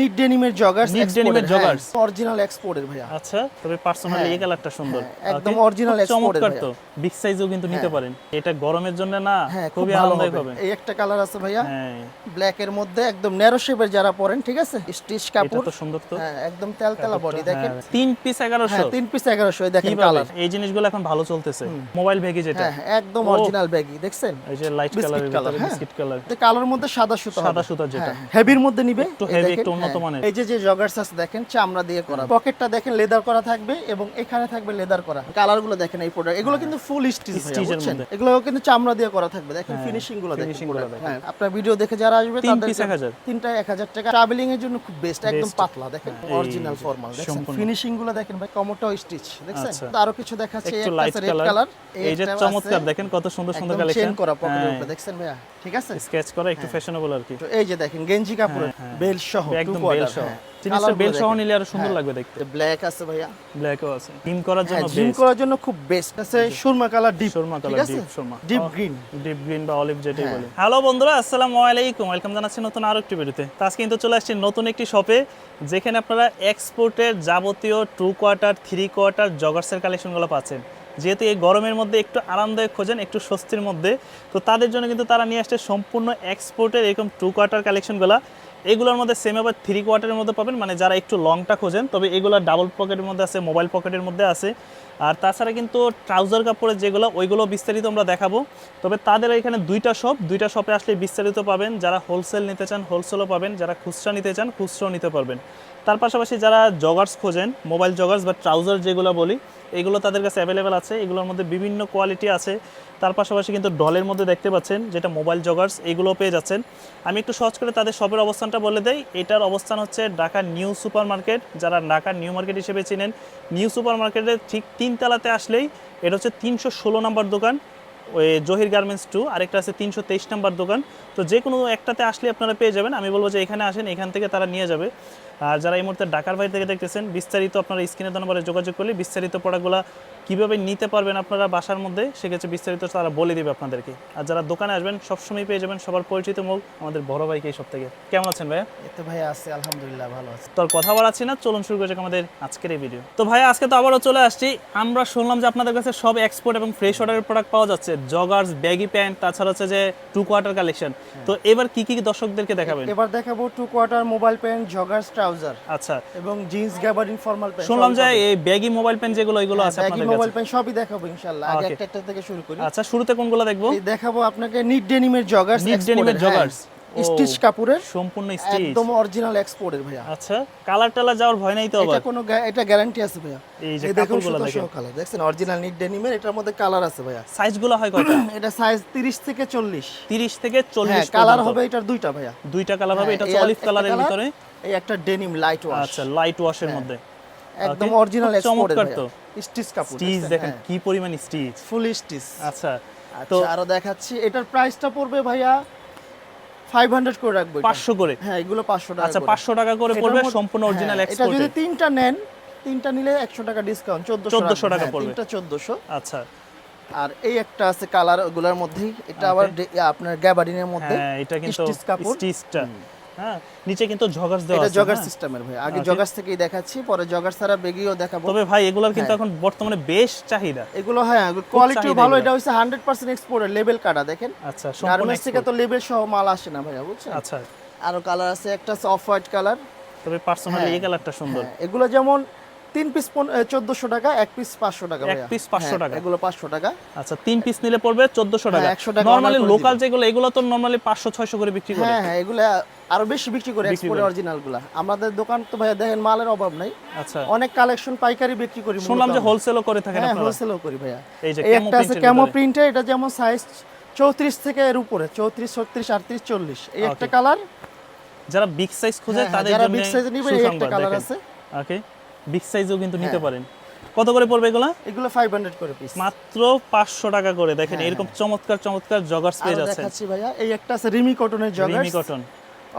NEET ডেনিমের joggers denim এর joggers? Original এক্সপোর্টের ভাইয়া। আচ্ছা তবে পার্সোনালি। এই কালারটা সুন্দর। হ্যাঁ, একদম original খুব চমৎকার তো। বিগ সাইজও কিন্তু নিতে হ্যাঁ। পারেন। এটা গরমের জন্য না হ্যাঁ খুবই আরামদায়ক হবে। এই একটা কালার আছে ভাইয়া। হ্যাঁ। ব্ল্যাক এর মধ্যে একদম ন্যারো শেপের যারা পরেন ঠিক আছে? স্টিচ এটা তো সুন্দর তো। হ্যাঁ একদম তেলতেলা বডি দেখেন? তিন পিস এগারোশো। হ্যাঁ তিন পিস এগারোশো দেখেন কীভাবে? কালার এই জিনিসগুলো এখন ভালো চলতেছে। মোবাইল ব্যাগে যেটা। একদম অরিজিনাল ব্যাগি দেখছেন? এই যে লাইট ভিতরে হ্যাঁ। বিস্কিট কালার কালার মধ্যে সাদা সুতো সাদা সুতার যেটা। হেভির মধ্যে নিবে? একটু এই দেখেন, একটু উন্নত হ্যাঁ। মানের। এই যে যে জগার্স আছে দেখেন চামড়া দিয়ে করা। পকেটটা দেখেন লেদার করা থাকবে এবং এখানে থাকবে লেদার করা। কালারগুলো দেখেন এই প্রোডাক্ট এগুলো কিন্তু ফুল স্টিচ বুঝছেন? এগুলো কিন্তু চামড়া দিয়ে করা থাকবে। দেখেন হ্যাঁ, ফিনিশিংগুলো দেখেন finishing গুলো দেখেন। হ্যাঁ আপনার ভিডিও দেখে যারা আসবে তাদের 1000 তিনটা 1000 টাকা। ট্রাভেলিং এর জন্য খুব বেস্ট একদম পাতলা দেখেন? হ্যাঁ, অরিজিনাল ফর্মাল দেখেন? ফিনিশিংগুলো দেখেন ভাই কমরটাও স্টিচ দেখছেন? আচ্ছা। তো আরও কিছু দেখাচ্ছে একটু রেড কালার এই যে চমৎকার দেখেন কত সুন্দর সুন্দর একদম চেন করা পকেটের উপরে দেখছেন ভাইয়া? ঠিক আছে? স্কেচ করা একটু ফ্যাশনেবল আর কি। তো এই যে দেখেন গেঞ্জি কাপড়ের হ্যাঁ, বেল সহ একদম বেল সহ। জিনিসটা বেল সহ নিলে আরও সুন্দর লাগবে দেখতে। ব্ল্যাক আছে ভাইয়া। ব্ল্যাকও আছে। ডিম করার হ্যাঁ জন্য জিম করার জন্য খুব বেস্ট আছে সুরমা কালার ডিপ সুরমা কালার ডিপ সুরমা। ডিপ গ্রিন ডিপ গ্রিন বা অলিভ যেটাই হ্যাঁ। বলে। হ্যালো বন্ধুরা আসসালামু আলাইকুম। ওয়েলকাম জানাচ্ছি নতুন আরও একটি ভিডিওতে তো। আজকে কিন্তু চলে আসছি নতুন একটি শপে যেখানে আপনারা এক্সপোর্টের যাবতীয় টু কোয়ার্টার থ্রি কোয়ার্টার জগার্সের কালেকশনগুলো পাচ্ছেন। যেহেতু এই গরমের মধ্যে একটু আরামদায়ক খোঁজেন একটু স্বস্তির মধ্যে তো তাদের জন্য কিন্তু তারা নিয়ে আসছে সম্পূর্ণ এক্সপোর্টের এরকম টু কোয়ার্টার কালেকশনগুলো এগুলোর মধ্যে সেম আবার থ্রি কোয়ার্টারের মধ্যে পাবেন মানে যারা একটু লংটা খোঁজেন, তবে এগুলো ডাবল পকেটের মধ্যে আছে মোবাইল পকেটের মধ্যে আছে। আর তাছাড়া কিন্তু ট্রাউজার কাপড়ের যেগুলো, ওইগুলো বিস্তারিত আমরা দেখাবো। তবে তাদের এখানে দুইটা শপ দুইটা শপে আসলে বিস্তারিত পাবেন। যারা হোলসেল নিতে চান হোলসেলও পাবেন। যারা খুচরা নিতে চান, খুচরাও নিতে পারবেন। তার পাশাপাশি যারা জগার্স খোঁজেন মোবাইল জগার্স বা ট্রাউজার যেগুলো বলি, এগুলো তাদের কাছে অ্যাভেলেবেল আছে। এগুলোর মধ্যে বিভিন্ন কোয়ালিটি আছে। তার পাশাপাশি কিন্তু ডলের মধ্যে দেখতে পাচ্ছেন যেটা মোবাইল জগার্স এগুলো পেয়ে যাচ্ছেন। আমি একটু সহজ করে তাদের শপের অবস্থানটা বলে দেই। এটার অবস্থান হচ্ছে ঢাকা নিউ সুপার মার্কেট যারা ঢাকা নিউ মার্কেট হিসেবে চিনেন, নিউ সুপার মার্কেটের ঠিক তিনতলাতে আসলেই এটা হচ্ছে তিনশো ষোলো নম্বর দোকান, ওই জহির গার্মেন্টস টু। আরেকটা আছে তিনশো তেইশ নাম্বার দোকান। তো যে কোনো একটাতে আসলে আপনারা পেয়ে যাবেন। আমি বলব যে এখানে আসেন, এখান থেকে তারা নিয়ে যাবে। আর যারা এই মুহূর্তে ঢাকার বাইরে থেকে দেখতেছেন, বিস্তারিত আপনারা স্ক্রিনে নম্বরে যোগাযোগ করলে বিস্তারিত প্রোডাক্টগুলো কীভাবে নিতে পারবেন আপনারা বাসার মধ্যে সেক্ষেত্রে বিস্তারিত তারা বলে দিবে আপনাদেরকে। আর যারা দোকানে আসবেন সবসময় পেয়ে যাবেন সবার পরিচিত মুখ আমাদের বড় ভাইকে এই সব থেকে কেমন আছেন ভাইয়া? এতে ভাই আছে আলহামদুলিল্লাহ ভালো আছে। তো আর কথা বাড়াচ্ছি না চলুন শুরু করেছি আমাদের আজকের এই ভিডিও তো ভাই আজকে তো আবারও চলে আসছি। আমরা শুনলাম যে আপনাদের কাছে সব এক্সপোর্ট এবং ফ্রেশ অর্ডারের প্রোডাক্ট পাওয়া যাচ্ছে জগার্স ব্যাগি প্যান্ট তাছাড়া হচ্ছে যে টু কোয়ার্টার কালেকশন তো এবার কি কি দর্শকদেরকে দেখাবেন? এবার দেখাবো two quarter mobile pant joggers trouser আচ্ছা। এবং জিন্স গ্যাবার্ডিন ফর্মাল প্যান্ট শুনলাম যে এই ব্যাগি মোবাইল প্যান্ট যেগুলো এগুলো আছে ব্যাগি আপনাদের মোবাইল কাছে প্যান্ট সবই দেখাবো ইনশাআল্লাহ। আগে একটা একটা থেকে শুরু করি। আচ্ছা শুরুতে কোনগুলো দেখব? দেখাবো আপনাকে নিট ডেনিমের জগার্স এর joggers? ও। স্টিচ সম্পূর্ণ স্টিচ একদম অরিজিনাল এক্সপোর্টের ভাইয়া। আচ্ছা কালার টালার যাওয়ার ভয় নাই তো এটা কোনো এটা গ্যারান্টি আছে ভাইয়া। এই যে কাপড়গুলো দেখেন। কালার দেখছেন অরিজিনাল নিট ডেনিমের এটার মধ্যে কালার আছে ভাইয়া। সাইজগুলো হয় কয়টা? এটা সাইজ 30 থেকে 40 30 থেকে হ্যাঁ 40 কালার হবে এটার দুইটা ভাইয়া। দুইটা কালার হবে হ্যাঁ, এটা অলিভ কালারের ভিতরে। এই একটা ডেনিম লাইট ওয়াশ আচ্ছা লাইট ওয়াশের মধ্যে। একদম অরিজিনাল এক্সপোর্টের ভাইয়া। স্টিচ কাপড় স্টিচ দেখেন কি পরিমাণ স্টিচ। ফুল স্টিচ। আচ্ছা তো আরও দেখাচ্ছি। এটার প্রাইসটা পড়বে ভাইয়া 500 করে রাখব 500 করে? হ্যাঁ এগুলো 500 টাকা আচ্ছা করে। 500 টাকা করে পড়বে সম্পূর্ণ অরিজিনাল হ্যাঁ, এটা যদি তিনটা নেন তিনটা নিলে 100 টাকা ডিসকাউন্ট 1400 1400 টাকা হ্যাঁ, পড়বে। তিনটা 1400 আচ্ছা। আর এই একটা আছে কালার ওগুলোর মধ্যেই। এটা আবার আপনার গ্যাবার্ডিনের মধ্যে হ্যাঁ এটা কিন্তু স্টিচ কাপড়। স্টিচটা। হ্যাঁ নিচে কিন্তু জগার্স দেওয়া আছে জগার হ্যাঁ? সিস্টেমের ভাই। আগে জগার্স থেকেই দেখাচ্ছি পরে জগার্স ছাড়া বেগিও দেখাবো। তবে ভাই এগুলোর কিন্তু হ্যাঁ। এখন বর্তমানে বেশ চাহিদা। এগুলো হ্যাঁ কোয়ালিটিও ভালো। এটা হচ্ছে 100% এক্সপোর্টের লেবেল কাটা দেখেন। আচ্ছা গার্মেন্টস থেকে তো লেবেল সহ মাল আসে না ভাইয়া বুঝছেন? আচ্ছা। আরও কালার আছে একটা অফ হোয়াইট কালার তবে পার্সোনালি হ্যাঁ। এই কালারটা সুন্দর। এগুলো যেমন তিন পিস চোদ্দশো টাকা এক পিস পাঁচশো টাকা এক piece 500 হ্যাঁ, টাকা। এগুলো পাঁচশো টাকা। আচ্ছা তিন পিস নিলে পড়বে 1400 টাকা। হ্যাঁ, 100 টাকা নরমালি order করে লোকাল যেগুলো এগুলো তো নরমালি 500 600 করে বিক্রি করে। হ্যাঁ হ্যাঁ এগুলো আরও বেশি বিক্রি করে এক্সপোর্ট অরিজিনালগুলা আমাদের দোকান তো ভাইয়া দেখেন মালের অভাব নাই। আচ্ছা। অনেক কালেকশন পাইকারি বিক্রি করি শুনলাম যে হোলসেলও করে থাকেন হ্যাঁ হোলসেলও করি ভাইয়া। এই যে একটা আছে ক্যামো ভিতরে। এটা যেমন সাইজ চৌত্রিশ থেকে এর উপরে চৌত্রিশ ছত্রিশ আটত্রিশ চল্লিশ। এই একটা কালার যারা বিগ সাইজ খোঁজে তাদের জন্য big size নিবে, এই একটা colour আছে। ওকে বিগ সাইজও কিন্তু নিতে হ্যাঁ। পারেন। কত করে পড়বে এগুলা? এগুলো ফাইভ হান্ড্রেড করে পিস মাত্র 500 টাকা করে। দেখেন এরকম চমৎকার চমৎকার জগার্স আর যাচ্ছেন। দেখাচ্ছি ভাইয়া। এই একটা আছে রিমি কটনের জগার্স রিমি কটন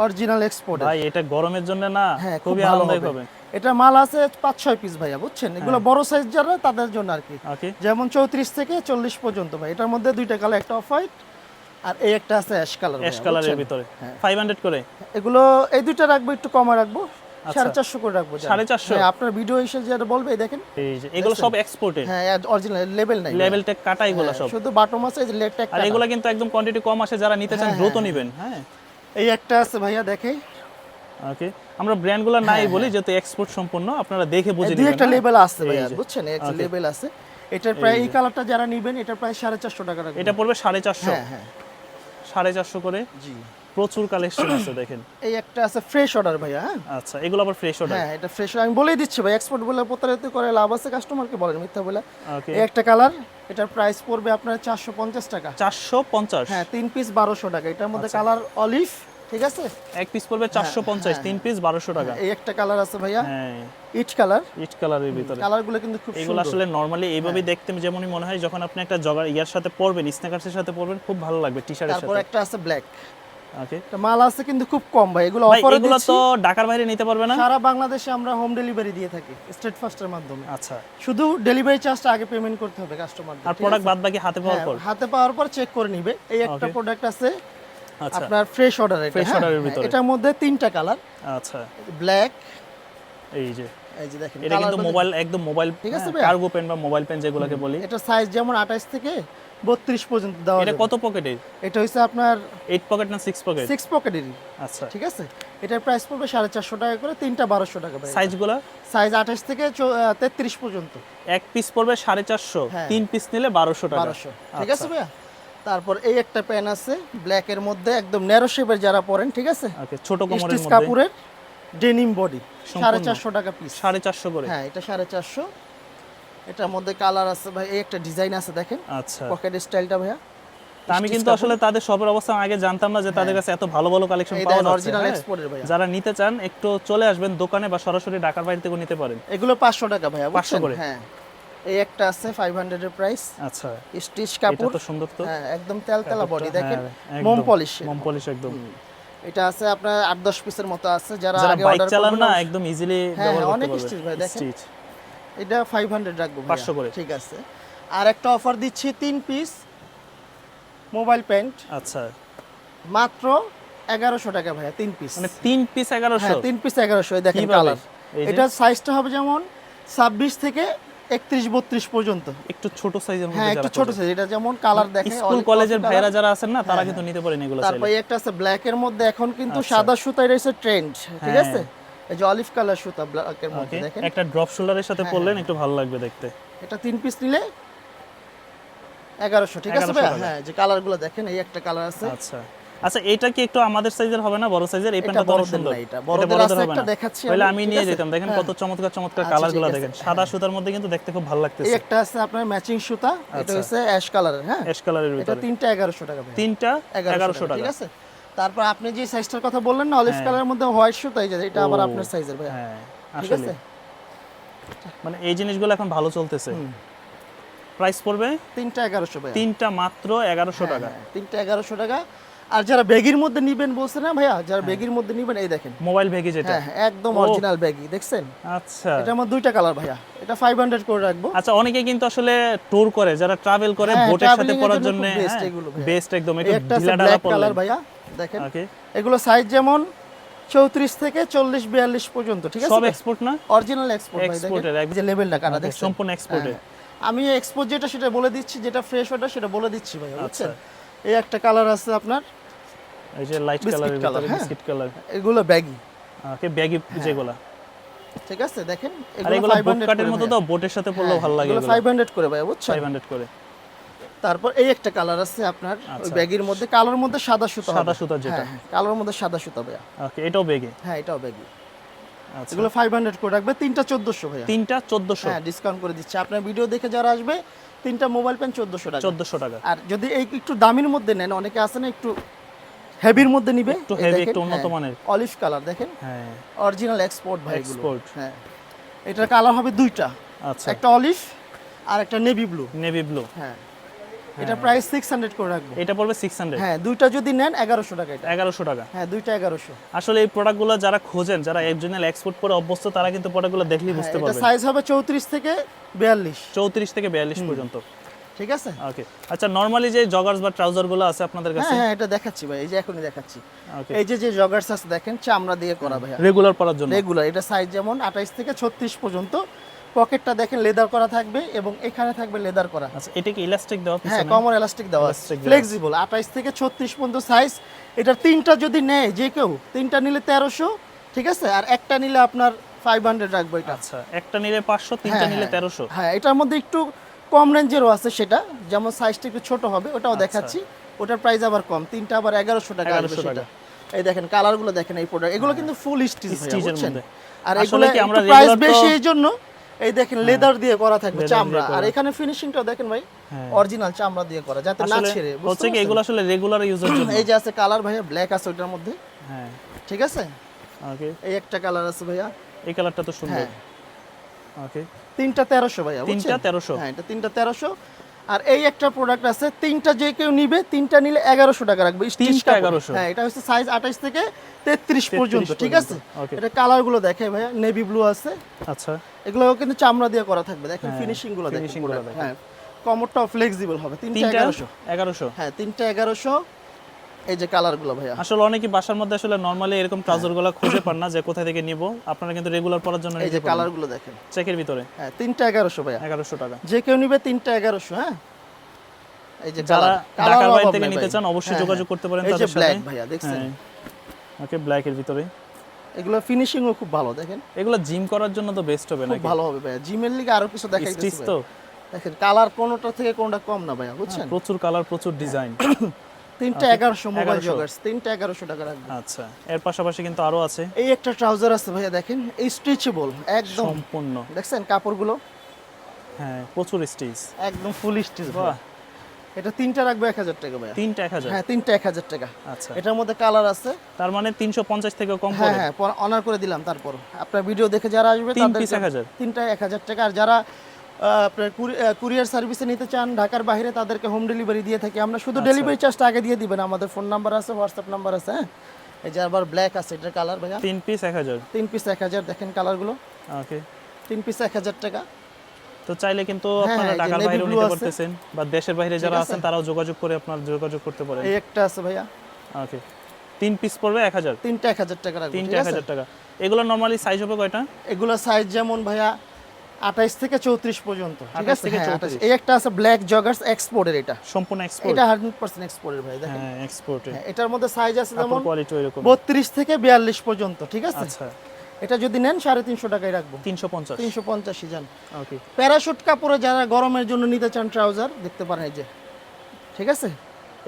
অরিজিনাল এক্সপোর্ট ভাই এটা গরমের জন্য না হ্যাঁ খুবই আরামদায়ক হবে। এটা মাল আছে পাঁচ ছয় পিস ভাইয়া বুঝছেন? এগুলো বড় সাইজ যারা তাদের জন্য আর কি। যেমন চৌত্রিশ থেকে চল্লিশ পর্যন্ত ভাই। এটার মধ্যে দুইটা কালার একটা অফ হোয়াইট আর এই একটা আছে অ্যাশ কালার অ্যাশ কালারের ভিতরে। ফাইভ হান্ড্রেড করে? এগুলো এই দুইটা রাখব একটু কমে রাখব। সাড়ে চারশো করে রাখব সাড়ে চারশো? হ্যাঁ, আপনার ভিডিও এসে যেটা বলবে দেখেন। এগুলো সব এক্সপোর্টেড হ্যাঁ অরিজিনাল লেভেল নাই। লেভেল টেক কাটা এগুলো সব। শুধু বাটম আছে এই যে আর এগুলো কিন্তু একদম কোয়ান্টিটি কম আসে যারা নিতে চান দ্রুত নেবেন হ্যাঁ। এই একটা আছে ভাইয়া দেখে। ওকে আমরা ব্র্যান্ডগুলো নাই বলি যেহেতু এক্সপোর্ট সম্পূর্ণ আপনারা দেখে বুঝে হ্যাঁ, নেবেন একটা হ্যাঁ? লেভেল আছে ভাইয়া বুঝছেন? একটা লেভেল আছে। এটার প্রায় এই কালারটা যারা নিবেন এটা প্রায় সাড়ে চারশো টাকা এটা পড়বে সাড়ে চারশো। হ্যাঁ হ্যাঁ। সাড়ে চারশো করে। জি। প্রচুর কালেকশন আছে দেখেন। এই একটা আছে ফ্রেশ অর্ডার ভাইয়া হ্যাঁ? আচ্ছা এগুলো আবার ফ্রেশ অর্ডার হ্যাঁ এটা ফ্রেশ আমি বলেই দিচ্ছি ভাই এক্সপোর্ট বলে প্রতারিত করে লাভ আছে কাস্টমারকে বলেন মিথ্যা বলে। এই একটা কালার এটার প্রাইস পড়বে আপনার চারশো পঞ্চাশ টাকা। চারশো পঞ্চাশ? হ্যাঁ তিন পিস বারোশো টাকা। এটার মধ্যে আচ্ছা। কালার অলিভ ঠিক আছে? এক পিস পড়বে চারশো পঞ্চাশ তিন পিস বারোশো টাকা। এই একটা কালার আছে ভাইয়া। হ্যাঁ। ইট কালার ইট কালারের ভিতরে। কালারগুলো কিন্তু খুব এগুলো আসলে নরমালি এইভাবে দেখতে যেমনই মনে হয় যখন আপনি একটা জগার ইয়ার সাথে পরবেন স্ন্যাকার্সের সাথে পরবেন খুব ভালো লাগবে টি শার্টের সাথে। তারপর একটা আছে ব্ল্যাক ওকে মাল আছে কিন্তু খুব কম ভাই। এগুলো অফারে এগুলো তো ঢাকার বাইরে নিতে পারবে না? সারা বাংলাদেশে আমরা হোম ডেলিভারি দিয়ে থাকি স্টেট ফাস্টের মাধ্যমে। আচ্ছা। শুধু ডেলিভারি চার্জটা আগে পেমেন্ট করতে হবে কাস্টমার আর প্রোডাক্ট বাদ বাকি হাতে পাওয়ার পর? হাতে পাওয়ার পর চেক করে নিবে। এই একটা প্রোডাক্ট আছে আপনার ফ্রেশ অর্ডার এটা Fresh হ্যাঁ? order এর হ্যাঁ, ভিতরে। এটার মধ্যে তিনটা কালার আচ্ছা। ব্ল্যাক এই যে। এই যে দেখেন এটা কিন্তু মোবাইল একদম মোবাইল ঠিক আছে? কার্গো পেন বা মোবাইল পেন যেগুলোকে বলি। এটা সাইজ যেমন 28 থেকে 32 পর্যন্ত দেওয়া এটা কত পকেটের এটা হচ্ছে আপনার এইট পকেট না সিক্স পকেট সিক্স পকেটেরই আচ্ছা। ঠিক আছে? এটার প্রাইস পড়বে সাড়ে চারশো টাকা করে তিনটা বারোশো টাকা ভাই সাইজগুলো সাইজ আঠাশ থেকে তেত্রিশ পর্যন্ত। এক পিস পড়বে সাড়ে চারশো হ্যাঁ। তিন পিস নিলে বারোশো টাকা। বারোশো। ঠিক আচ্ছা। আছে ভাইয়া? তারপর এই একটা প্যান আছে ব্ল্যাক এর মধ্যে একদম ন্যারো শেপের যারা পরেন ঠিক আছে? ওকে ছোট কোমরের মধ্যে। কাপড়ের ডেনিম বডি সম্পূর্ণ। সাড়ে চারশো টাকা পিস সাড়ে চারশো করে। হ্যাঁ এটা সাড়ে চারশো। এটার মধ্যে কালার আছে ভাই এই একটা ডিজাইন আছে দেখেন। আচ্ছা। পকেট স্টাইলটা ভাইয়া। আমি কিন্তু আসলে তাদের সবের অবস্থা আগে জানতাম না যে তাদের কাছে এত ভালো ভালো কালেকশন পাওয়া যাচ্ছে। অরিজিনাল হ্যাঁ। এক্সপোর্টের ভাইয়া। যারা নিতে চান একটু চলে আসবেন দোকানে বা সরাসরি ঢাকার বাইরে থেকেও নিতে পারেন। এগুলো পাঁচশো টাকা ভাইয়া 500 করে? হ্যাঁ। এই একটা আছে ফাইভ হান্ড্রেড এর প্রাইস আচ্ছা। স্টিচ কাপড়। এটা তো সুন্দর তো। হ্যাঁ একদম তেলতেলা বডি দেখেন? হ্যাঁ, মোম পলিশ মোম পলিশ একদম। এটা আছে আপনার আট দশ পিসের মতো আছে যারা আগে অর্ডার করবেন না একদম ইজিলি হ্যাঁ, ব্যবহার করতে অনেক stitch ভাই, দেখেন। এটা ফাইভ হান্ড্রেড রাখব। 500 করে। ঠিক আছে। আর একটা অফার দিচ্ছি তিন পিস মোবাইল প্যান্ট আচ্ছা। মাত্র এগারোশো টাকা ভাইয়া তিন পিস মানে তিন পিস এগারোশো? হ্যাঁ তিন পিস এগারোশো দেখেন কালার? এটার সাইজটা হবে যেমন ছাব্বিশ থেকে একত্রিশ বত্রিশ পর্যন্ত। একটু ছোট সাইজের হ্যাঁ একটু ছোট সাইজ এটা যেমন কালার দেখে স্কুল কলেজের ভাইরা যারা আছেন না তারা কিন্তু নিতে পারেন এগুলো তারপর একটা আছে ব্ল্যাক এর মধ্যে এখন কিন্তু আচ্ছা। সাদা সুতায় রয়েছে ট্রেন্ড ঠিক হ্যাঁ। আছে? এই যে অলিভ কালার সুতা ব্ল্যাক এর মধ্যে দেখেন। একটা ড্রপ শোল্ডারের সাথে হ্যাঁ, পরলেন একটু ভালো লাগবে দেখতে। এটা তিন পিস নিলে এগারোশো ঠিক আছে 1100 টাকা। হ্যাঁ যে কালারগুলো দেখেন এই একটা কালার আছে। আচ্ছা। আচ্ছা এটা কি একটু আমাদের সাইজের হবে না? বড় সাইজের এই প্যান্টটা বড়দের সুন্দর। এটা। বড়দের বড়দের আছে একটা দেখাচ্ছি তাহলে আমি, নিয়ে যেতাম। দেখেন হ্যাঁ। কত চমৎকার চমৎকার আচ্ছা, কালারগুলো দেখেন। সাদা সুতার মধ্যে কিন্তু দেখতে খুব ভালো লাগতেছে। এই একটা আছে আপনার ম্যাচিং সুতা। এটা আচ্ছা। হচ্ছে অ্যাশ কালারের হ্যাঁ। অ্যাশ কালারের ভিতরে এটা তিনটা এগারোশো টাকা ভাই তিনটা এগারোশো টাকা ঠিক আছে? তারপর আপনি যে সাইজটার কথা বললেন না অলিভ কালারের মধ্যে হোয়াইট সুতা এই এটা আবার আপনার সাইজের ভাই হ্যাঁ ঠিক আসলে। আছে? মানে এই জিনিসগুলো এখন ভালো চলতেছে। প্রাইস পড়বে? তিনটা এগারোশো ভাই তিনটা মাত্র এগারোশো টাকা। হ্যাঁ, তিনটা এগারোশো টাকা। আর যারা ব্যাগির মধ্যে নিবেন বলছে না ভাইয়া যারা ব্যাগির মধ্যে নিবেন এই দেখেন। মোবাইল ভেগে যেটা। হ্যাঁ হ্যাঁ, একদম অরিজিনাল ব্যাগি দেখছেন? আচ্ছা। এটা আমার দুইটা কালার ভাইয়া। এটা ফাইভ হান্ড্রেড করে রাখব। আচ্ছা অনেকে কিন্তু আসলে ট্যুর করে যারা ট্রাভেল করে হ্যাঁ, বোটের সাথে পড়ার জন্য বেস্ট একদম। ঢিলা কালার ভাইয়া। দেখেন। এগুলো সাইজ যেমন চৌত্রিশ থেকে চল্লিশ বিয়াল্লিশ পর্যন্ত ঠিক আছে? সব এক্সপোর্ট না? অরিজিনাল এক্সপোর্ট দেখেন। যে লেভেলটা কাটা দেখছেন? সম্পূর্ণ এক্সপোর্টে হ্যাঁ, আমি এক্সপোর্ট যেটা সেটা বলে দিচ্ছি যেটা ফ্রেশ ওটা সেটা বলে দিচ্ছি ভাই আচ্ছা। বুঝছেন? এই একটা কালার আছে আপনার। এই যে লাইট কালারের ভিতরে হ্যাঁ। বিস্কিট কালার এগুলো ব্যাগি ওকে ব্যাগি যেগুলা। ঠিক আছে দেখেন এগুলো ফাইভ বুট হান্ড্রেড কাটের মতো তো বোটের সাথে পড়লেও ভালো লাগে এগুলো ফাইভ হান্ড্রেড করে ভাই বুঝছেন? 500 করে। তারপর এই একটা কালার আছে আপনার আচ্ছা। মধ্যে কালোর মধ্যে সাদা সুতা সাদা। সুতার যেটা। হ্যাঁ, হ্যাঁ, কালোর মধ্যে সাদা সুতা ভাইয়া। ওকে এটাও বেগে হ্যাঁ এটাও ব্যাগি। আচ্ছা। এগুলো ফাইভ হান্ড্রেড করে রাখবে তিনটা চোদ্দশো ভাইয়া। তিনটা 1400 হ্যাঁ ডিসকাউন্ট করে দিচ্ছে। আপনার ভিডিও দেখে যারা আসবে তিনটা মোবাইল পেন চোদ্দশো টাকা। 1400 টাকা। আর যদি এই একটু দামির মধ্যে নেন অনেকে আছে না একটু হেভির মধ্যে নিবে। একটু heavy, একটু উন্নত মানের। অলিভ কালার দেখেন। হ্যাঁ। অরিজিনাল এক্সপোর্ট ভাই এগুলো। Export। হ্যাঁ। এটার কালার হবে দুইটা। আচ্ছা। একটা অলিভ আর একটা নেভি ব্লু নেভি ব্লু হ্যাঁ। এটা প্রাইস সিক্স হান্ড্রেড করে রাখব। এটা পড়বে 600 হ্যাঁ দুইটা যদি নেন এগারোশো টাকা এটা। 1100 টাকা। হ্যাঁ দুইটা এগারোশো। আসলে এই প্রোডাক্টগুলো যারা খোঁজেন যারা একজনের এক্সপোর্ট করে অভ্যস্ত তারা কিন্তু প্রোডাক্টগুলো দেখলেই বুঝতে হ্যাঁ, এটা সাইজ হবে চৌত্রিশ থেকে বিয়াল্লিশ। চৌত্রিশ থেকে বিয়াল্লিশ পর্যন্ত। ঠিক আছে? ওকে আচ্ছা নরমালি যে জগার্স বা ট্রাউজারগুলো আছে আপনাদের হ্যাঁ কাছে? হ্যাঁ এটা দেখাচ্ছি ভাই এই যে এখনই দেখাচ্ছি। এই যে যে জগার্স আছে দেখেন চামড়া দিয়ে করা ভাইয়া রেগুলার পরার জন্য। রেগুলার এটা সাইজ যেমন আঠাইশ থেকে ছত্রিশ পর্যন্ত পকেটটা দেখেন লেদার করা থাকবে এবং এখানে থাকবে লেদার করা। আচ্ছা এটা কি ইলাস্টিক দেওয়া হ্যাঁ কমর এলাস্টিক দেওয়া। ফ্লেক্সিবল আঠাইশ থেকে ছত্রিশ পর্যন্ত সাইজ এটার তিনটা যদি নেয় যে কেউ তিনটা নিলে তেরোশো ঠিক আছে? আর একটা নিলে আপনার ফাইভ হান্ড্রেড রাখব এটা। আচ্ছা একটা নিলে পাঁচশো তিনটা হ্যাঁ, নিলে হ্যাঁ। তেরোশো। হ্যাঁ এটার মধ্যে একটু কম রেঞ্জেরও আছে সেটা। যেমন সাইজটা একটু ছোট হবে ওটাও আচ্ছা। দেখাচ্ছি। ওটার প্রাইস আবার কম তিনটা আবার এগারোশো টাকা আসবে 1100 সেটা। টাকা। এই দেখেন কালারগুলো দেখেন এই প্রোডাক্ট এগুলো কিন্তু ফুল স্টিচ বুঝছেন? মধ্যে। আর আসলে এগুলো কি আমরা প্রাইস বেশি এই জন্য এই দেখেন লেদার দিয়ে করা থাকবে চামড়া। আর এখানে ফিনিশিংটাও দেখেন ভাই হ্যাঁ। অরিজিনাল চামড়া দিয়ে করা যাতে না ছেড়ে হচ্ছে কি এগুলো আসলে রেগুলার ইউজের জন্য। এই যে আছে কালার ভাইয়া ব্ল্যাক আছে ওইটার মধ্যে। হ্যাঁ। ঠিক আছে? ওকে এই একটা কালার আছে ভাইয়া। এই কালারটা তো সুন্দর। হ্যাঁ। ওকে তিনটা তেরোশো ভাইয়া তিনটা? তেরোশো। হ্যাঁ এটা তিনটা তেরোশো। আর এই একটা প্রোডাক্ট আছে তিনটা যে কেউ নিবে তিনটা নিলে এগারোশো টাকা রাখবে তিনটা। 1100 হ্যাঁ এটা হচ্ছে সাইজ আঠাইশ থেকে তেত্রিশ পর্যন্ত ঠিক আছে? এটা কালারগুলো দেখে ভাইয়া নেভি ব্লু আছে। আচ্ছা। এগুলো কিন্তু চামড়া দিয়ে করা থাকবে। দেখেন হ্যাঁ, ফিনিশিংগুলো দেখেন finishing গুলো। হ্যাঁ কমরটাও ফ্লেক্সিবল হবে। তিনটা এগারোশো। এগারোশো? হ্যাঁ তিনটা এগারোশো। এই যে কালারগুলো ভাইয়া। আসলে অনেকে বাসার মধ্যে আসলে নরমালি এরকম ট্রাউজারগুলো খুঁজে পান না যে কোথা থেকে নিব। আপনারা কিন্তু রেগুলার পরার জন্য এই যে কালারগুলো দেখেন। চেকের ভিতরে। হ্যাঁ তিনটা এগারোশো ভাইয়া। এগারোশো টাকা। যে কেউ নিবে তিনটা এগারোশো হ্যাঁ। এই যে যারা ঢাকার বাইরে থেকে নিতে চান অবশ্যই যোগাযোগ করতে পারেন এই যে তাদের সাথে। ব্ল্যাক ভাইয়া দেখছেন? হ্যাঁ। ওকে ব্ল্যাক এর ভিতরে। এগুলো ফিনিশিংও খুব ভালো দেখেন। এগুলো জিম করার জন্য তো বেস্ট হবে নাকি? ভালো হবে ভাইয়া। জিমের লিগে আরও কিছু দেখাইতেছি স্টিচ তো? দেখেন কালার কোনোটা থেকে কোনটা কম না ভাইয়া বুঝছেন? প্রচুর কালার প্রচুর ডিজাইন তিনটা এগারোশো মোবাইল 1100 জগার্স তিনটা এগারোশো টাকা আচ্ছা এর পাশাপাশি কিন্তু আরও আছে। এই একটা ট্রাউজার আছে ভাইয়া দেখেন এই স্ট্রেচেবল একদম। সম্পূর্ণ। দেখছেন কাপড়গুলো? হ্যাঁ প্রচুর স্টিচ একদম ফুল স্টিচ বাহ। এটা তিনটা রাখবে এক হাজার টাকা ভাইয়া। তিনটা এক হাজার? হ্যাঁ তিনটা এক হাজার টাকা। আচ্ছা। এটার মধ্যে কালার আছে। তার মানে তিনশো পঞ্চাশ থেকে কম হ্যাঁ হ্যাঁ অনার করে দিলাম তারপর। আপনার ভিডিও দেখে যারা আসবে তিন তাদের piece 1000 তিনটা এক হাজার টাকা। আর যারা আপনার কুরিয়ার সার্ভিসে নিতে চান ঢাকার বাইরে তাদেরকে হোম ডেলিভারি দিয়ে থাকি। আমরা শুধু আচ্ছা। ডেলিভারি চার্জটা আগে দিয়ে দিবেন। আমাদের ফোন নাম্বার আছে হোয়াটসঅ্যাপ নাম্বার আছে হ্যাঁ? এই যে আবার ব্ল্যাক আছে এটার কালার ভাইয়া। তিন পিস এক হাজার। তিন পিস এক হাজার দেখেন কালারগুলো ওকে তিন পিস এক হাজার টাকা। তো চাইলে কিন্তু হ্যাঁ, আপনারা ঢাকার বাইরেও নিতে পারতেছেন বা দেশের বাইরে যারা আছেন তারাও যোগাযোগ করে আপনার যোগাযোগ করতে পারেন। এই একটা আছে ভাইয়া। ওকে তিন পিস পড়বে এক হাজার। তিনটা এক হাজার টাকা রাখব তিনটা ঠিক এক আছে? হাজার টাকা। এগুলো নর্মালি সাইজ হবে কয়টা? এগুলো সাইজ যেমন ভাইয়া আঠাইশ থেকে চৌত্রিশ পর্যন্ত ঠিক আছে? থেকে হ্যাঁ, 34 এই একটা আছে ব্ল্যাক জগার্স এক্সপোর্টের এটা। সম্পূর্ণ এক্সপোর্ট এটা হান্ড্রেড পার্সেন্ট এক্সপোর্টের ভাই দেখেন। হ্যাঁ এক্সপোর্টে হ্যাঁ, এটার মধ্যে সাইজ আছে যেমন কাপড় কোয়ালিটি এরকম। বত্রিশ থেকে বিয়াল্লিশ পর্যন্ত ঠিক আছে? আচ্ছা। এটা যদি নেন সাড়ে তিনশো টাকায় রাখব। তিনশো পঞ্চাশ। তিনশো পঞ্চাশি যান। ওকে প্যারাশুট কাপড়ে যারা গরমের জন্য নিতে চান ট্রাউজার দেখতে পারেন এই যে। ঠিক আছে?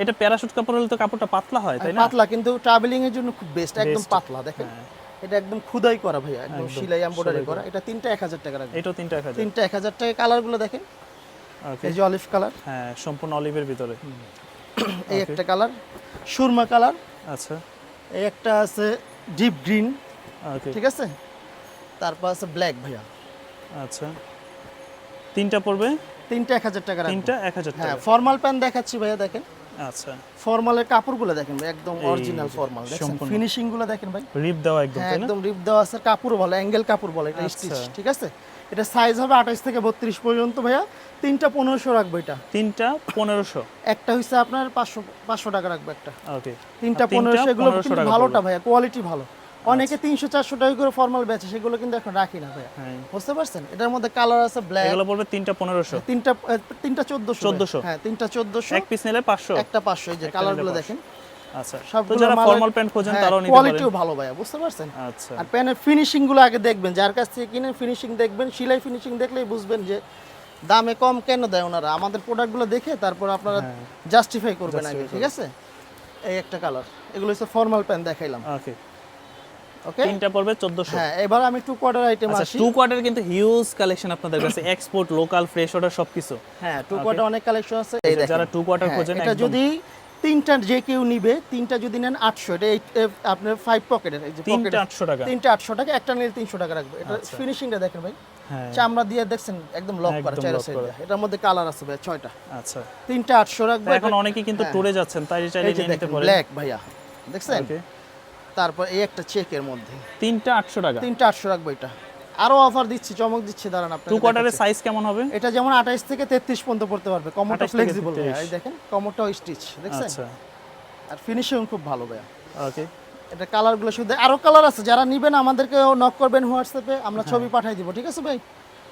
এটা প্যারাশুট কাপড় হলে তো কাপড়টা পাতলা হয় তাই না? পাতলা কিন্তু ট্রাভেলিং এর জন্য খুব বেস্ট একদম পাতলা দেখেন। হ্যাঁ। এটা একদম খুদাই করা ভাইয়া একদম সিলাই এমব্রয়ডারি করা। এটা তিনটা এক হাজার টাকা রাখবে। এটাও তিনটা এক হাজার। তিনটা এক হাজার টাকা কালারগুলো দেখেন। ওকে এই যে অলিভ কালার হ্যাঁ সম্পূর্ণ অলিভের ভিতরে। এই একটা কালার সুরমা কালার আচ্ছা। এই একটা আছে ডিপ গ্রিন ঠিক আছে? তারপর আছে ব্ল্যাক ভাইয়া। আচ্ছা। তিনটা পড়বে? তিনটা এক হাজার টাকা তিনটা এক হাজার হ্যাঁ টাকা ফর্মাল প্যান্ট দেখাচ্ছি ভাইয়া দেখেন। আচ্ছা। ফর্মালের কাপড়গুলো দেখেন ভাই একদম অরিজিনাল ফর্মাল দেখেন? ফিনিশিংগুলো দেখেন ভাই। রিপ দেওয়া একদম হ্যাঁ তাই না? একদম রিপ দেওয়া আছে। কাপড় ভালো অ্যাঙ্গেল কাপড় বলে এটা আচ্ছা। স্টিচ ঠিক আছে? এটা সাইজ হবে আঠাশ থেকে বত্রিশ পর্যন্ত ভাইয়া। তিনটা পনেরোশো রাখব এটা। তিনটা পনেরোশো। একটা হচ্ছে আপনার পাঁচশো পাঁচশো টাকা রাখব একটা। ওকে তিনটা আর তিনটা পনেরোশো এগুলো 1500 কিন্তু ভালোটা ভাইয়া কোয়ালিটি ভালো। অনেকে তিনশো চারশো টাকা করে ফর্মাল বেচে সেগুলো কিন্তু এখন রাখি না ভাইয়া। হ্যাঁ। বুঝতে পারছেন? এটার মধ্যে কালার আছে ব্ল্যাক এগুলো পড়বে তিনটা পনেরোশো। তিনটা তিনটা চোদ্দশো 1400 হ্যাঁ তিনটা চোদ্দশো। এক পিস নিলে পাঁচশো। একটা পাঁচশো এই যে কালারগুলো দেখেন। আচ্ছা। যারা ফর্মাল প্যান্ট খোঁজেন হ্যাঁ, তারাও নিতে পারেন। কোয়ালিটিও ভালো ভাইয়া বুঝতে পারছেন? আচ্ছা। আর ফিনিশিংগুলো আগে দেখবেন যার কাছ থেকে কিনে ফিনিশিং দেখবেন সেলাই ফিনিশিং দেখলেই বুঝবেন যে দামে কম কেন দেয় ওনারা। আমাদের প্রোডাক্টগুলো দেখে তারপর আপনারা হ্যাঁ। জাস্টিফাই করবেন আগে ঠিক আছে? এই একটা কালার এগুলো হচ্ছে ফর্মাল প্যান্ট দেখাইলাম। ওকে ওকে তিনটা পড়বে চোদ্দশো। হ্যাঁ এবার আমি টু কোয়ার্টার আইটেম আচ্ছা আসি। টু কোয়ার্টার কিন্তু হিউজ কালেকশন আপনাদের কাছে এক্সপোর্ট লোকাল ফ্রেশ অর্ডার সবকিছু। হ্যাঁ টু কোয়ার্টার অনেক কালেকশন আছে। এই। যারা টু কোয়ার্টার হ্যাঁ, খোঁজেন এটা যদি তিনটা যে কেউ নিবে তিনটা যদি নেন আটশো এটা আপনার ফাইভ পকেটের এই যে তিনটা আটশো টাকা। তিনটা আটশো টাকা একটা নিলে তিনশো টাকা রাখবে। এটা আচ্ছা। ফিনিশিংটা দেখেন ভাই। হ্যাঁ। চামড়া দিয়ে দেখছেন একদম লক করা চাইরা সাইড এটার মধ্যে কালার আছে ভাই ছয়টা। আচ্ছা। তিনটা আটশো রাখব এখন অনেকেই কিন্তু ট্যুরে যাচ্ছেন তাই চাইলে নিতে পারেন। ব্ল্যাক ভাইয়া দেখছেন? তারপর এই একটা চেকের মধ্যে। তিনটা আটশো টাকা। তিনটা আটশো রাখব এটা। আরও অফার দিচ্ছি চমক দিচ্ছি দাঁড়ান টু কোয়ার্টারের সাইজ কেমন হবে? এটা যেমন আঠাইশ থেকে তেত্রিশ পর্যন্ত পড়তে পারবে। কমরটা ফ্লেক্সিবল 33 এই দেখেন কমরটাও স্টিচ দেখছেন? আচ্ছা। আর ফিনিশিং খুব ভালো ভাইয়া। ওকে এটা কালারগুলো শুধু আরও কালার আছে যারা নিবেন আমাদেরকে নক করবেন হোয়াটসঅ্যাপে আমরা হ্যাঁ। ছবি পাঠিয়ে দিব ঠিক আছে ভাই?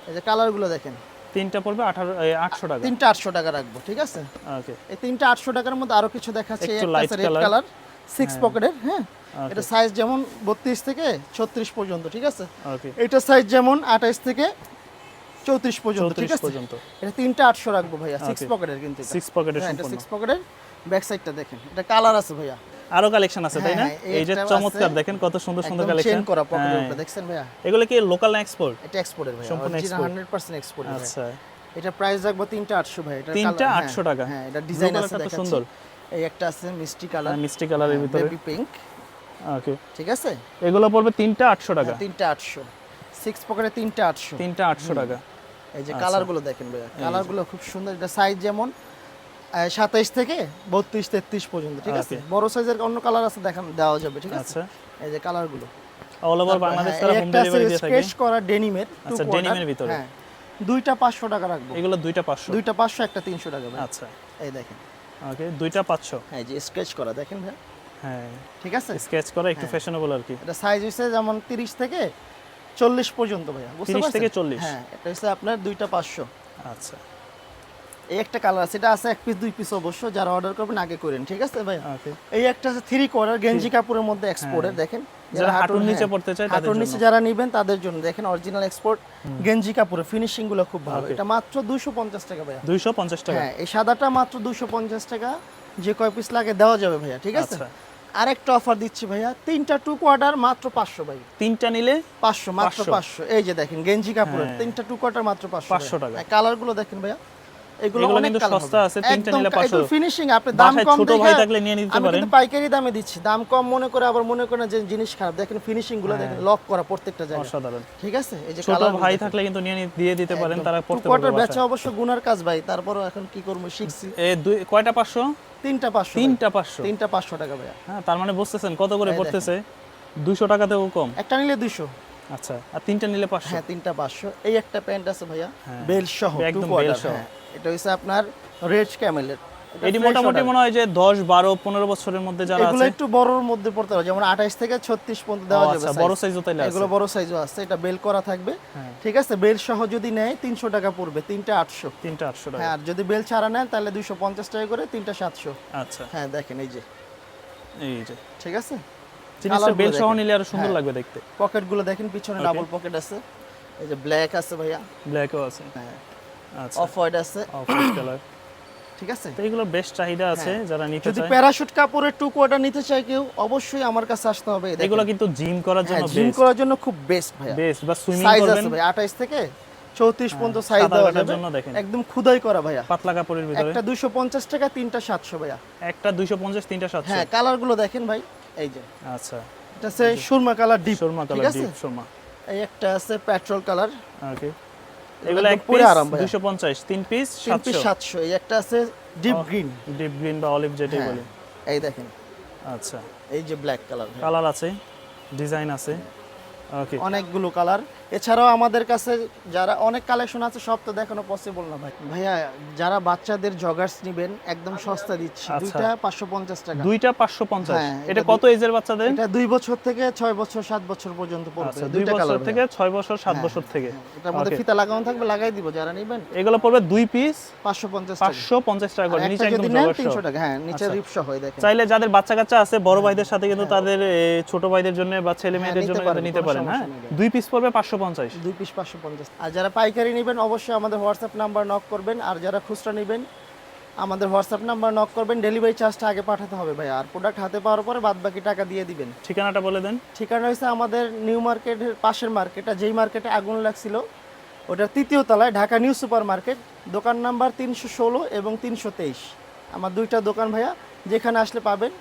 এই যে কালারগুলো দেখেন। তিনটা পড়বে আঠারো আটশো টাকা। তিনটা আটশো টাকা রাখব ঠিক আছে? ওকে এই তিনটা আটশো টাকার মধ্যে আরও কিছু দেখাচ্ছে একটা রেড কালার সিক্স পকেটের হ্যাঁ? এটা সাইজ যেমন বত্রিশ থেকে ছত্রিশ পর্যন্ত ঠিক আছে? এটা সাইজ যেমন আঠাইশ থেকে চৌত্রিশ পর্যন্ত ঠিক আছে? এটা তিনটা আটশো রাখব ভাইয়া সিক্স. পকেটের কিন্তু সিক্স পকেটের হ্যাঁ এটা সিক্স পকেটের ব্যাক সাইডটা দেখেন। এটা কালার আছে ভাইয়া। আরও কালেকশন আছে তাই না? হ্যাঁ, হ্যাঁ, এই যে চমৎকার দেখেন কত সুন্দর সুন্দর কালেকশন চেন করা পকেটের উপরে দেখছেন ভাইয়া? এগুলো কি লোকাল না এক্সপোর্ট এটা এক্সপোর্টের ভাইয়া সম্পূর্ণ। হান্ড্রেড পার্সেন্ট এক্সপোর্ট আচ্ছা। এটা প্রাইস রাখব তিনটা আটশো ভাই এটা তিনটা colour- 800 টাকা। হ্যাঁ এটা ডিজাইন আছে দেখাচ্ছি। সুন্দর। এই একটা আছে মিষ্টি কালার। মিষ্টি কালারের ভিতরে। Baby pink okay. ঠিক আছে? এগুলো পড়বে তিনটা আটশো টাকা। হ্যাঁ, তিনটা আটশো। সিক্স পকেটে তিনটা আটশো। তিনটা আটশো টাকা। এই যে আচ্ছা। কালারগুলো দেখেন ভাইয়া কালারগুলো খুব সুন্দর। এটা সাইজ যেমন সাতাইশ থেকে বত্রিশ তেত্রিশ পর্যন্ত ঠিক আছে? বড় সাইজের অন্য কালার আছে দেখান দেওয়া যাবে ঠিক আছে? আচ্ছা। এই যে কালারগুলো। অল ওভার বাংলাদেশ তারা হোম ডেলিভারি দিয়ে থাকে। স্কেচ করা ডেনিমের আচ্ছা, এর ভিতরে। হ্যাঁ। দুইটা পাঁচশো টাকা রাখব। এগুলো দুইটা পাঁচশো। দুইটা পাঁচশো একটা তিনশো টাকা ভাই আচ্ছা। এই দেখেন। ওকে দুইটা পাঁচশো। হ্যাঁ যে স্কেচ করা দেখেন ভাই। হ্যাঁ ঠিক আছে? স্কেচ করা। একটু ফ্যাশনেবল আর কি। এটা সাইজ হচ্ছে যেমন তিরিশ থেকে চল্লিশ পর্যন্ত ভাইয়া বুঝতে 30 থেকে চল্লিশ। 40 হ্যাঁ এটা হচ্ছে আপনার দুইটা পাঁচশো। আচ্ছা। এই একটা কালার আছে এটা আছে এক পিস দুই পিস অবশ্য যারা অর্ডার করবেন আগে করেন ঠিক আছে ভাই? এই একটা আছে থ্রি কোয়ার্টার গেঞ্জি কাপড়ের মধ্যে এক্সপোর্টের দেখেন হ্যাঁ। যারা হাঁটুর নিচে পড়তে চায় তাদের হাঁটুর নিচে যারা নেবেন তাদের জন্য। দেখেন অরিজিনাল এক্সপোর্ট গেঞ্জি কাপড়ের ফিনিশিংগুলো খুব ভালো। এটা মাত্র দুশো পঞ্চাশ টাকা ভাইয়া। দুইশো পঞ্চাশ টাকা। হ্যাঁ এই সাদাটা মাত্র দুশো পঞ্চাশ টাকা। যে কয় পিস লাগে দেওয়া যাবে ভাইয়া ঠিক আছে? আচ্ছা। আরেকটা অফার দিচ্ছি ভাইয়া। তিনটা টু কোয়ার্টার মাত্র পাঁচশো ভাই। তিনটা নিলে পাঁচশো মাত্র 500 পাঁচশো। এই যে দেখেন গেঞ্জি কাপড়ের। হ্যাঁ। তিনটা টু কোয়ার্টার মাত্র পাঁচশো 500 টাকা। কালারগুলো দেখেন ভাইয়া। এগুলো এগুলো অনেক সস্তা আছে, তিনটা নিলে 500 ফিনিশিং আপনি দাম কম ছোট ভাই থাকলে নিয়ে নিতে পারেন। কিন্তু পাইকারি দামে দিচ্ছি। দাম কম মনে করে আবার মনে করেন যে জিনিস খারাপ। দেখেন ফিনিশিংগুলো দেখেন লক করা প্রত্যেকটা জায়গায়। অসাধারণ। ঠিক আছে? এই যে ছোট ভাই থাকলে কিন্তু নিয়ে দিয়ে দিতে পারেন তারা পড়তে পারবে কোয়ার্টার বেচা অবশ্য গুনার কাজ ভাই। তারপরও এখন কি করব? শিখছি এ দুই কয়টা পাঁচশো? তিনটা পাঁচশো ভাই। তিনটা পাঁচশো। তিনটা পাঁচশো টাকা ভাইয়া। হ্যাঁ তার মানে বুঝতেছেন কত করে পড়তেছে? দুইশো টাকাতেও কম। একটা নিলে দুইশো। আচ্ছা আর তিনটা নিলে পাঁচশো। হ্যাঁ তিনটা পাঁচশো। এই একটা প্যান্ট আছে ভাইয়া। হ্যাঁ। বেল সহ একদম bell সহ। এটা হচ্ছে আপনার রেড ক্যামেলের। এটি মোটামুটি মনে হয় যে দশ বারো পনেরো বছরের মধ্যে যারা এগুলো আছে একটু বড়র মধ্যে পড়তে পারে যেমন আঠাইশ থেকে ছত্রিশ পর্যন্ত দেওয়া যাবে আচ্ছা বড় সাইজও তাইলে আছে। এগুলো বড় সাইজও আছে এটা বেল করা থাকবে। হ্যাঁ। ঠিক আছে বেল সহ যদি নেয় তিনশো টাকা পড়বে তিনটা আটশো। তিনটা আটশো টাকা। হ্যাঁ আর যদি বেল ছাড়া নেন তাহলে দুইশো পঞ্চাশ টাকা করে তিনটা সাতশো। আচ্ছা। হ্যাঁ দেখেন এই যে। এই যে। ঠিক আছে? জিনিসটা বেল সহ নিলে আরও সুন্দর হ্যাঁ। লাগবে দেখতে। পকেটগুলো দেখেন পিছনে ডাবল পকেট আছে। এই যে ব্ল্যাক আছে ভাইয়া। ব্ল্যাকও আছে। হ্যাঁ। অফ হোয়াইট আছে। অফ কালার ঠিক আছে? তো এগুলো বেশ চাহিদা আছে যারা নিতে যদি প্যারাশুট কাপড়ের টু নিতে চায় কেউ অবশ্যই আমার কাছে আসতে হবে এগুলো কিন্তু জিম করার জন্য হ্যাঁ জিম করার জন্য খুব বেস্ট ভাইয়া। বেস্ট বা সুইমিং সাইজ করবেন। আছে ভাই 28 থেকে 34 পর্যন্ত সাইজ দেওয়া যাবে। একদম খুদাই করা ভাইয়া। পাতলা কাপড়ের ভিতরে। একটা 250 টাকা তিনটা 700 ভাইয়া। একটা দুইশো পঞ্চাশ তিনটা সাতশো। হ্যাঁ কালারগুলো দেখেন ভাই এই যে। আচ্ছা। এটা আছে সুরমা কালার ডিপ ঠিক কালার ডিপ শর্মা এই একটা আছে পেট্রোল কালার ওকে এগুলো এক পুরো আরাম তিন পিস তিন পিস সাতশো। 700 এই একটা আছে ডিপ গ্রিন ডিপ গ্রিন বা অলিভ যেটাই হ্যাঁ এই দেখেন। আচ্ছা। এই যে ব্ল্যাক কালার কালার আছে ডিজাইন আছে। ওকে অনেকগুলো কালার এছাড়াও আমাদের কাছে যারা অনেক কালেকশন আছে সব তো দেখানো পসিবল না ভাই। ভাইয়া যারা বাচ্চাদের জগার্স নেবেন একদম সস্তা দিচ্ছি। আচ্ছা। দুইটা পাঁচশো পঞ্চাশ টাকা। দুইটা পাঁচশো পঞ্চাশ? হ্যাঁ, এটা এটা কত এজের বাচ্চাদের? এটা দুই বছর থেকে ছয় বছর সাত বছর পর্যন্ত পড়বে। আচ্ছা দুই বছর থেকে ছয় বছর সাত বছর থেকে। এটার মধ্যে ফিতা লাগানো থাকবে লাগাই দিব যারা নেবেন। এগুলো পড়বে দুই পিস পাঁচশো পঞ্চাশ টাকা। পাঁচশো পঞ্চাশ টাকা করে নিচে একদম নেন জগার তিনশো সহ। টাকা হ্যাঁ নিচে আচ্ছা। রিপ সহ হয় দেখেন। চাইলে যাদের বাচ্চা কাচ্চা আছে বড় ভাইদের সাথে কিন্তু তাদের ছোট ভাইদের জন্য বা ছেলে মেয়েদের হ্যাঁ। জন্য নিতে পারেন হ্যাঁ। দুই পিস পড়বে পাঁচশো পঞ্চাশ। দুই পিস পাঁচশো পঞ্চাশ। আর যারা পাইকারি নেবেন অবশ্যই আমাদের হোয়াটসঅ্যাপ নাম্বার নক করবেন। আর যারা খুচরা নেবেন আমাদের হোয়াটসঅ্যাপ নাম্বার নক করবেন। ডেলিভারি চার্জটা আগে পাঠাতে হবে ভাই। আর প্রোডাক্ট হাতে পাওয়ার পরে বাদ বাকি টাকা দিয়ে দিবেন। ঠিকানাটা বলে দেন। ঠিকানা হয়েছে আমাদের নিউ মার্কেটের পাশের মার্কেটটা যেই মার্কেটে আগুন লাগছিল ওটার তৃতীয় তলায় ঢাকা নিউ সুপার মার্কেট দোকান নাম্বার তিনশো ষোলো এবং তিনশো তেইশ। আমার দুইটা দোকান ভাইয়া যেখানে আসলে পাবেন।